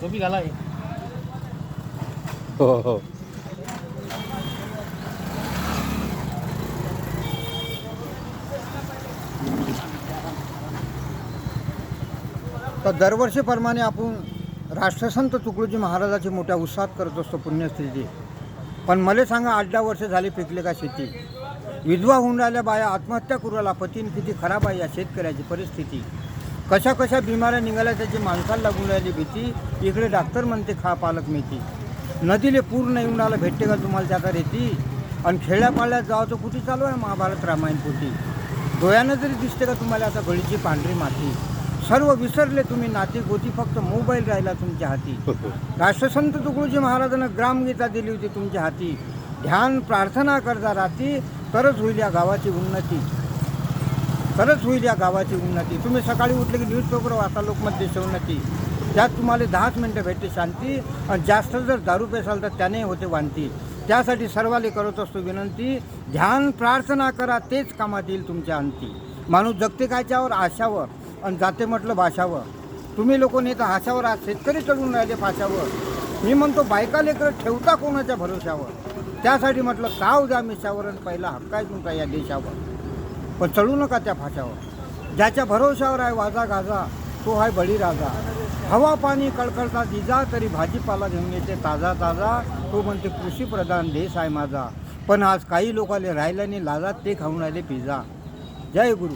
टोपी घाला हे. हो. तर दरवर्षीप्रमाणे आपण राष्ट्रसंत तुकडोजी महाराजाची मोठ्या उत्साहात करत असतो पुण्यस्थिती. पण मला सांगा आठ दहा वर्ष झाली पिकले का शेती? विधवा होऊन राहिल्या बाया आत्महत्या करू राहिला पतीन किती खराब आहे या शेतकऱ्याची परिस्थिती. कशा कशा बिमाऱ्या निघाल्या त्याची माणसाला लागून राहिली भीती. इकडे डॉक्टर म्हणते खा पालक मेथी. नदीले पूर्ण येऊन राहिलं भेटते का तुम्हाला त्याकडे रेती आणि खेड्यापाड्यात जावं तर कुठे चालू आहे? महाभारत रामायण पोटी डोळ्यानं जरी दिसते का तुम्हाला आता गळीची पांढरी माती? सर्व विसरले तुम्ही नाती गोती फक्त मोबाईल राहिला तुमच्या हाती. राष्ट्रसंत तुकडोजी महाराजांना ग्रामगीता दिली होती तुमच्या हाती. ध्यान प्रार्थना करता राहती तरच होईल या गावाची उन्नती. तरच होईल या गावाची उन्नती. तुम्ही सकाळी उठले की न्यूजपेपर वाचा लोकमत देशोन्नती त्यात तुम्हाला दहाच मिनटं भेटते शांती. आणि जास्त जर दारू पेसाल तर त्याने होते वांती. त्यासाठी सर्वाले करत असतो विनंती ध्यान प्रार्थना करा तेच कामात येईल तुमच्या अंती. माणूस जगते कायच्यावर? आशावर. आणि जाते म्हटलं भाषावर. तुम्ही लोक नेता हाशावर आज शेतकरी चढून राहिले फाशावर मी म्हणतो बायका लेकर ठेवता कोणाच्या भरोशावर? त्यासाठी म्हटलं काव द्या मिशावर आणि पहिला हक्काय तुमचा या देशावर. पण चढू नका त्या फाशावर ज्याच्या भरोशावर आहे वाजा गाजा तो आहे बळीराजा हवा पाणी कळकळता दिजा तरी भाजीपाला घेऊन येते ताजा ताजा. तो म्हणते कृषीप्रधान देश आहे माझा. पण आज काही लोकांना राहिल्याने लाजात ते खाऊन राहिले पिझ्झा जय गुरु.